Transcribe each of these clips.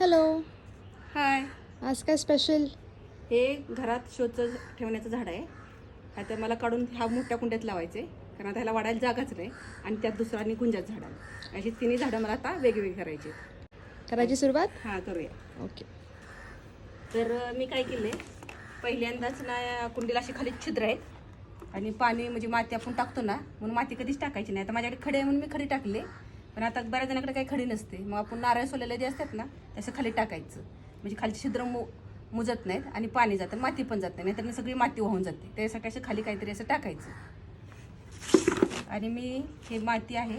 Hello hi आज काय special हे घरात शोचं ठेवण्याचं झाड आहे. आता मला काढून ह्या मोठ्या कुंड्यात लावायचे. कारण आता ह्याला वाढायला जागाच नाही. आणि त्यात दुसरं आणि गुंजात झाड आहे अशी तिन्ही झाडं मला आता वेगवेगळी करायची. करायची सुरुवात? हां करूया. ओके तर मी काय केलं पहिल्यांदाच ना कुंडीला अशी खाली छिद्र आहेत. आणि पाणी म्हणजे माती आपण टाकतो ना म्हणून माती कधीच टाकायची नाही. आता माझ्याकडे खडे म्हणून मी खडी टाकले. पण आता बऱ्याच जणांकडे काही खडी नसते. मग आपण नारळ सोलेले जे असतात ना त्याचं खाली टाकायचं. म्हणजे खालची छिद्र मु मुजत नाहीत आणि पाणी जातं माती पण जात नाही. नाहीतर मग सगळी माती वाहून जाते. त्यासाठी असं खाली काहीतरी असं टाकायचं. आणि मी हे माती आहे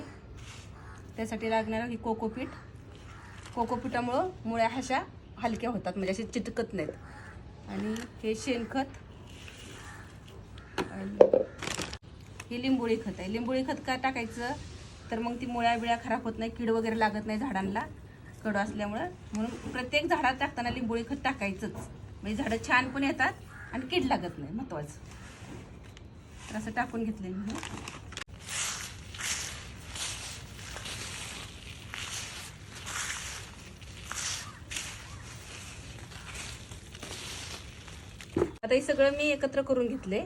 त्यासाठी लागणारं ही कोकोपीठ कोकोपीठामुळं मुळ्या अशा हलक्या होतात म्हणजे असे चिटकत नाहीत. आणि हे शेणखत आणि हे लिंबोळी खत आहे. लिंबोळी खत का टाकायचं? तर मग ती मुळ्या बिळ्या खराब होत नाही कीड वगैरे लागत नाही झाडांना कडू असल्यामुळं. म्हणून प्रत्येक झाडात टाकताना लिंबोळी खत टाकायचंच. म्हणजे झाडं छान पण येतात आणि कीड लागत नाही महत्वाचं. तर असं टाकून घेतलं मी. आता हे सगळं मी एकत्र करून घेतले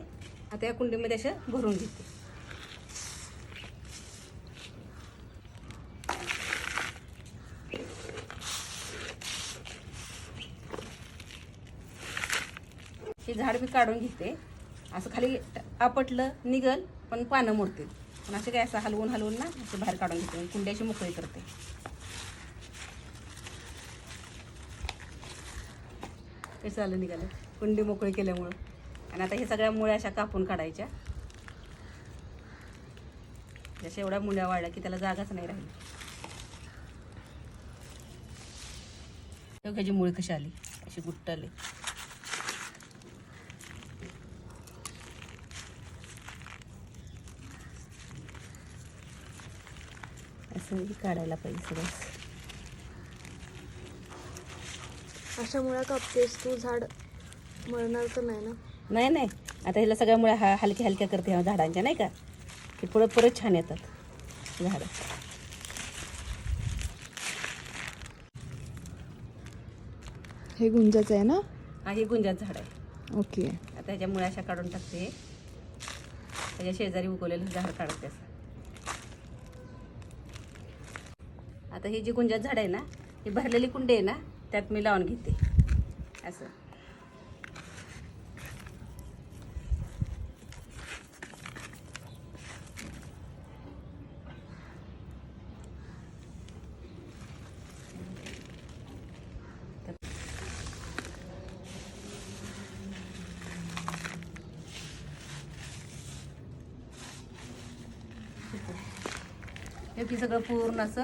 आता या कुंडीमध्ये असं भरून घेते. हे झाड मी काढून घेते. असं खाली आपटलं निघल पण पानं मोडतील. पण असे काय असं हलवून हलवून ना असं बाहेर काढून घेते. कुंड्याची मोकळी करते. हे झालं निघालं. कुंडी मोकळी केल्यामुळं. आणि आता हे सगळ्या मुळ्या अशा कापून काढायच्या. जशा एवढ्या मुळ्या वाढल्या की त्याला जागाच नाही राहिली. ह्याची मुळी कशी आली. अशी गुट्ट आली असं हे काढायला पाहिजे सगळं. अशा मुळा कापतेस तू? झाड मरणार तर नाही ना? नाही नाही. आता ह्याला सगळ्यामुळे हा हलक्या हलक्या करते ह्या झाडांच्या नाही का? की पुढं परत छान येतात झाडं. हे गुंजाचं आहे ना? हा हे गुंजात झाड आहे. ओके. आता ह्याच्या मुळ्या अशा काढून टाकते. त्याच्या शेजारी उगवलेलं झाड काढते असं. आता ही जी गुंजात झाड आहे ना ही भरलेली कुंडी आहे ना त्यात मी लावून घेते. असं. हे की सगळं पूर्ण असं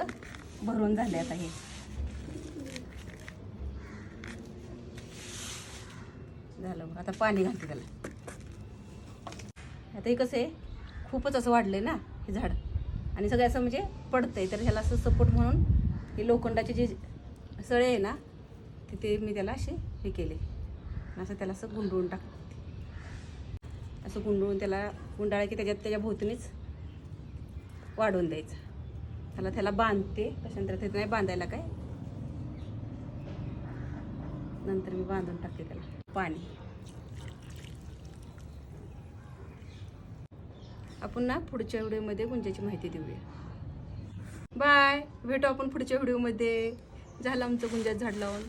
भरून झाले आता हे. झालं आता पाणी घालते त्याला. आता हे कसं आहे खूपच असं वाढलं आहे ना हे झाड. आणि सगळं असं म्हणजे पडतं आहे तर ह्याला असं सपोर्ट म्हणून हे लोखंडाचे जे सळे आहे ना तिथे मी त्याला असे हे केले. असं त्याला असं गुंडळून टाक असं गुंडळून त्याला गुंडाळा की त्याच्यात त्याच्या भोवतीनेच वाढवून द्यायचं. त्याला त्याला बांधते. कशानंतर ते नाही बांधायला काय? नंतर मी बांधून टाकते त्याला. पाणी. आपण ना पुढच्या व्हिडिओमध्ये गुंजाची माहिती देऊया. बाय. भेटू आपण पुढच्या व्हिडिओमध्ये. झालं आमचं गुंजात झाड लावून.